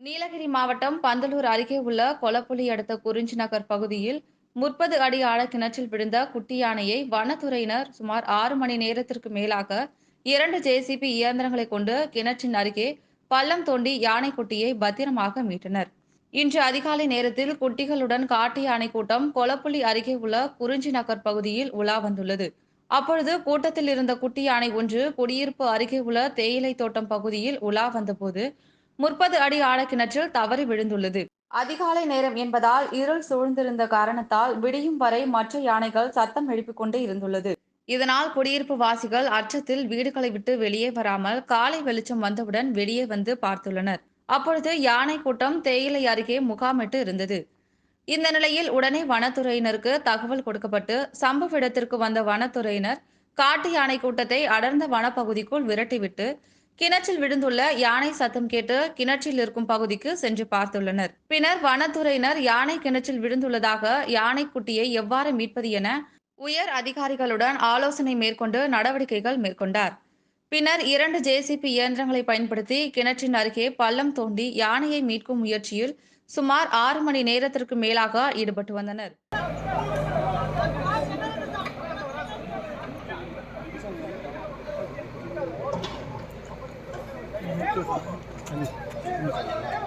நீலகிரி மாவட்டம் பந்தலூர் அருகே உள்ள கொலப்புலி அடுத்த குறிஞ்சி நகர் பகுதியில் முப்பது அடி ஆழ கிணற்றில் விழுந்த குட்டி யானையை வனத்துறையினர் சுமார் ஆறு மணி நேரத்திற்கு மேலாக இரண்டு ஜேசிபி இயந்திரங்களை கொண்டு கிணற்றின் அருகே பள்ளம் தோண்டி யானை குட்டியை பத்திரமாக மீட்டனர். இன்று அதிகாலை நேரத்தில் குட்டிகளுடன் காட்டு யானை கூட்டம் கொலப்புலி அருகே உள்ள குறிஞ்சி நகர் பகுதியில் உலா வந்துள்ளது. அப்பொழுது கூட்டத்தில் இருந்த குட்டி யானை ஒன்று குடியிருப்பு அருகே உள்ள தேயிலை தோட்டம் பகுதியில் உலா வந்தபோது முப்பது அடி ஆழக்கிணற்றில் தவறி விழுந்துள்ளது. அதிகாலை நேரம் என்பதால் இருள் சூழ்ந்திருந்த காரணத்தால் விடியும் வரை மற்ற யானைகள் சத்தம் எழுப்பிக் கொண்டே இருந்துள்ளது. இதனால் குடியிருப்பு வாசிகள் அச்சத்தில் வீடுகளை விட்டு வெளியே வராமல் காலை வெளிச்சம் வந்தவுடன் வெளியே வந்து பார்த்துள்ளனர். அப்பொழுது யானை கூட்டம் தேயிலை அருகே முகாமிட்டு இருந்தது. இந்த நிலையில் உடனே வனத்துறையினருக்கு தகவல் கொடுக்கப்பட்டு சம்பவ இடத்திற்கு வந்த வனத்துறையினர் காட்டு யானை கூட்டத்தை அடர்ந்த வனப்பகுதிக்குள் விரட்டிவிட்டு கிணற்றில் விழுந்துள்ள யானை சத்தம் கேட்டு கிணற்றில் இருக்கும் பகுதிக்கு சென்று பார்த்துள்ளனர். பின்னர் வனத்துறையினர் யானை கிணற்றில் விழுந்துள்ளதாக யானை குட்டியை எவ்வாறு மீட்பது என உயர் அதிகாரிகளுடன் ஆலோசனை மேற்கொண்டு நடவடிக்கைகள் மேற்கொண்டார். பின்னர் இரண்டு ஜேசிபி இயந்திரங்களை பயன்படுத்தி கிணற்றின் அருகே பள்ளம் தோண்டி யானையை மீட்கும் முயற்சியில் சுமார் ஆறு மணி நேரத்திற்கு மேலாக ஈடுபட்டு வந்தனர். Hani